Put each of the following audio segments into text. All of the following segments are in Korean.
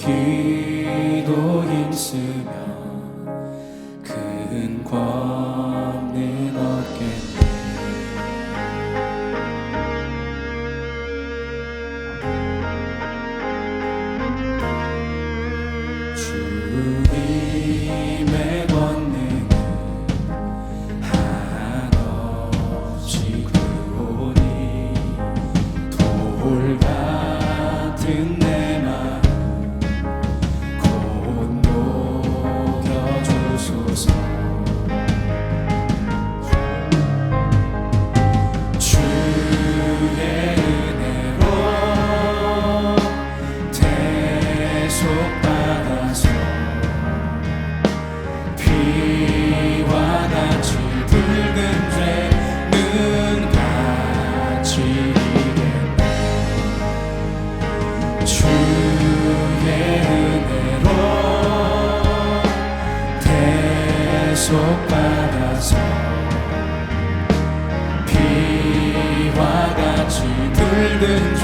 기도 힘쓰며 큰 과. the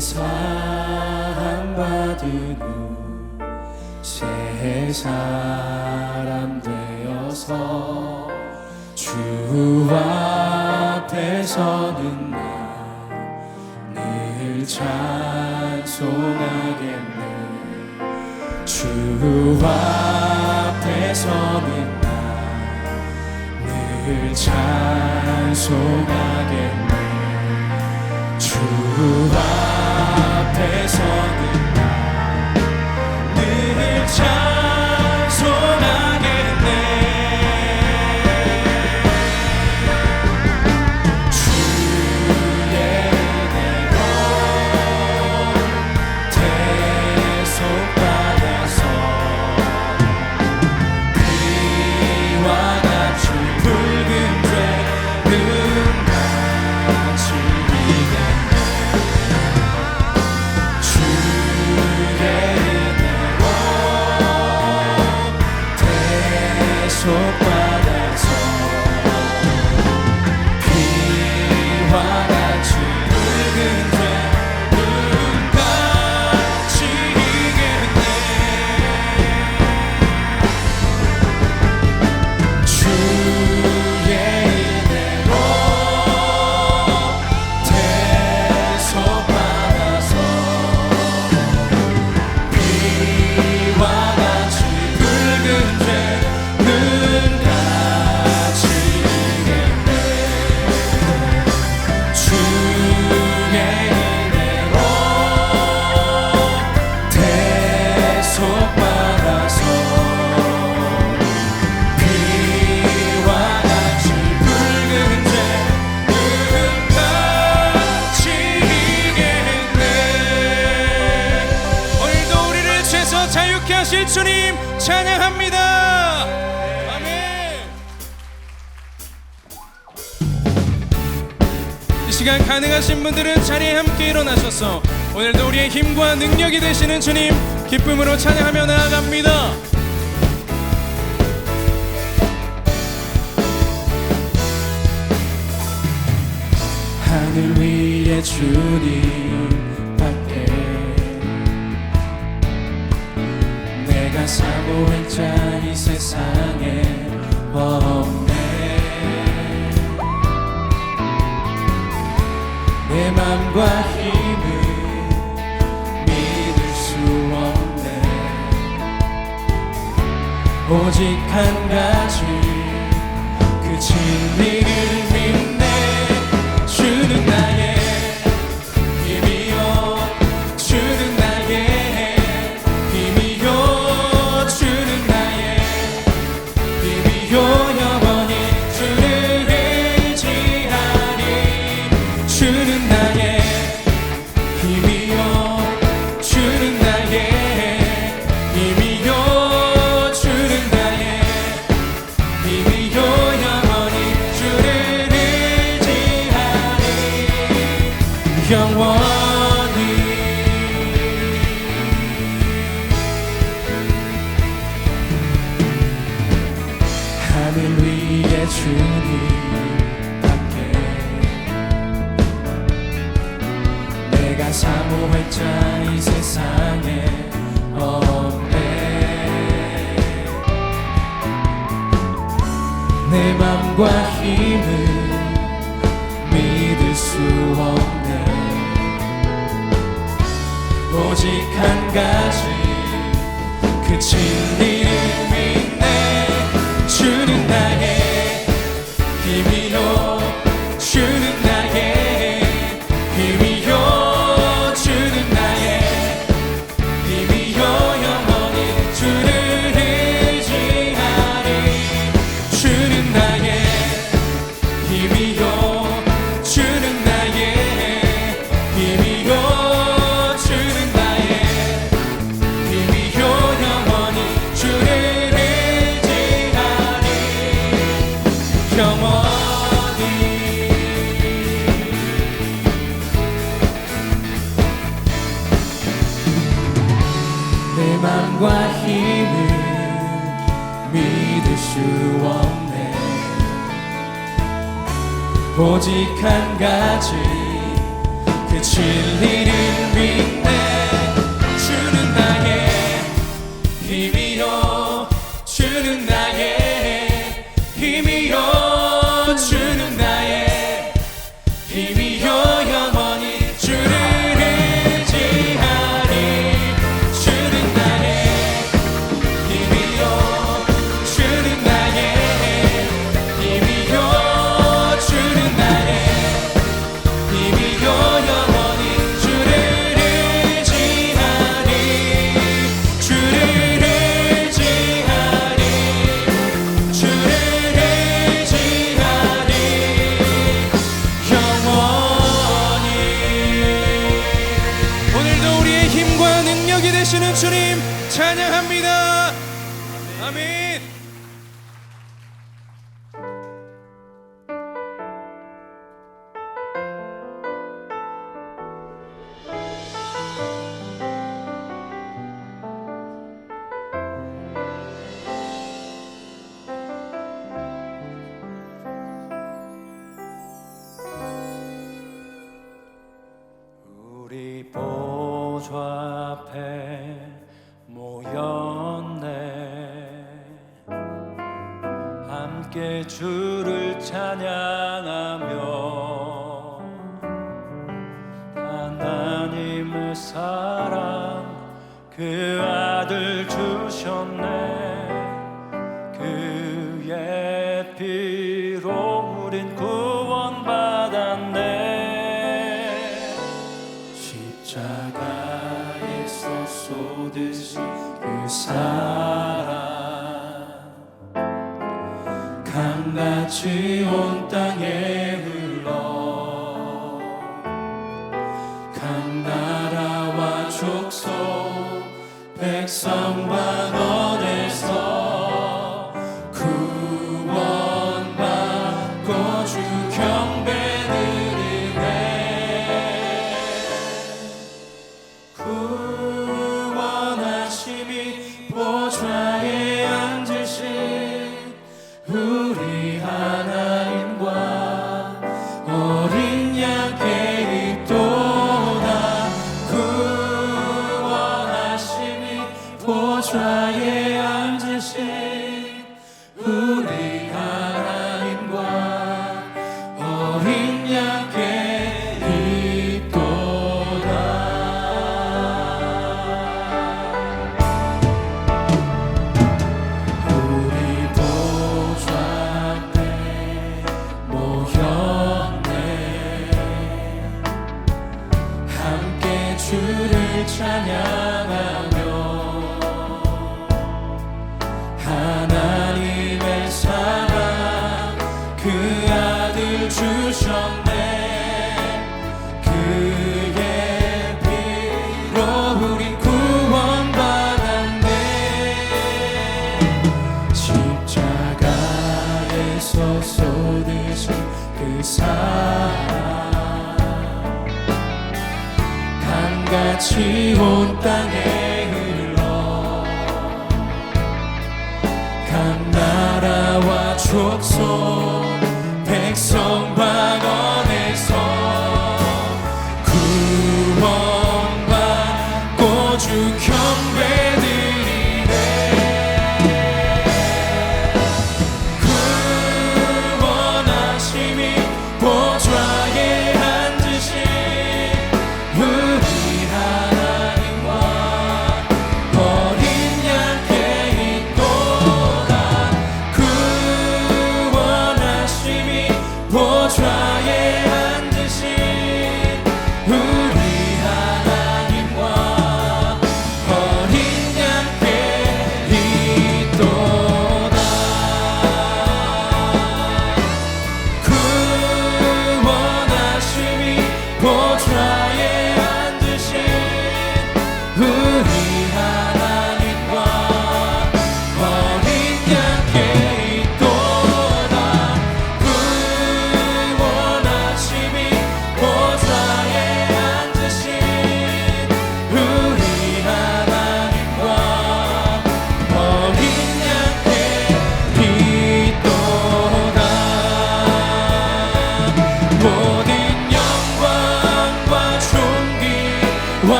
사랑 받은 후 새 사람 되어서 주 앞에 서는 나늘 찬송하겠네. 주 앞에 서는 나늘 찬송하겠네. 시간 가능하신 분들은 자리에 함께 일어나셔서 오늘도 우리의 힘과 능력이 되시는 주님 기쁨으로 찬양하며 나아갑니다. 하늘 위에 주님 밖에 내가 사고했자 이 세상에 없 내 맘과 힘을 믿을 수 없네. 오직 한 가지. 영원히 하늘 위에 주님 밖에 내가 사모할 자 이 세상에 없네. 내 맘과 힘을 믿을 수 없네. 오직 한 가지. 그 진리 주었네. 오직 한 가지 그 진리를 믿네. 찬양합니다. 아멘. 모였네. 함께 주를 찬양하며 하나님의 사랑 그 아들 주셨네. 쏟으신 그 사랑. 강같이 온 땅에 흘러 강 나라와 족속 백성과 너에서 구원받고 주 경배드리네.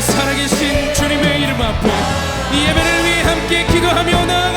살아계신 주님의 이름 앞에 이 예배를 위해 함께 기도하며 나아가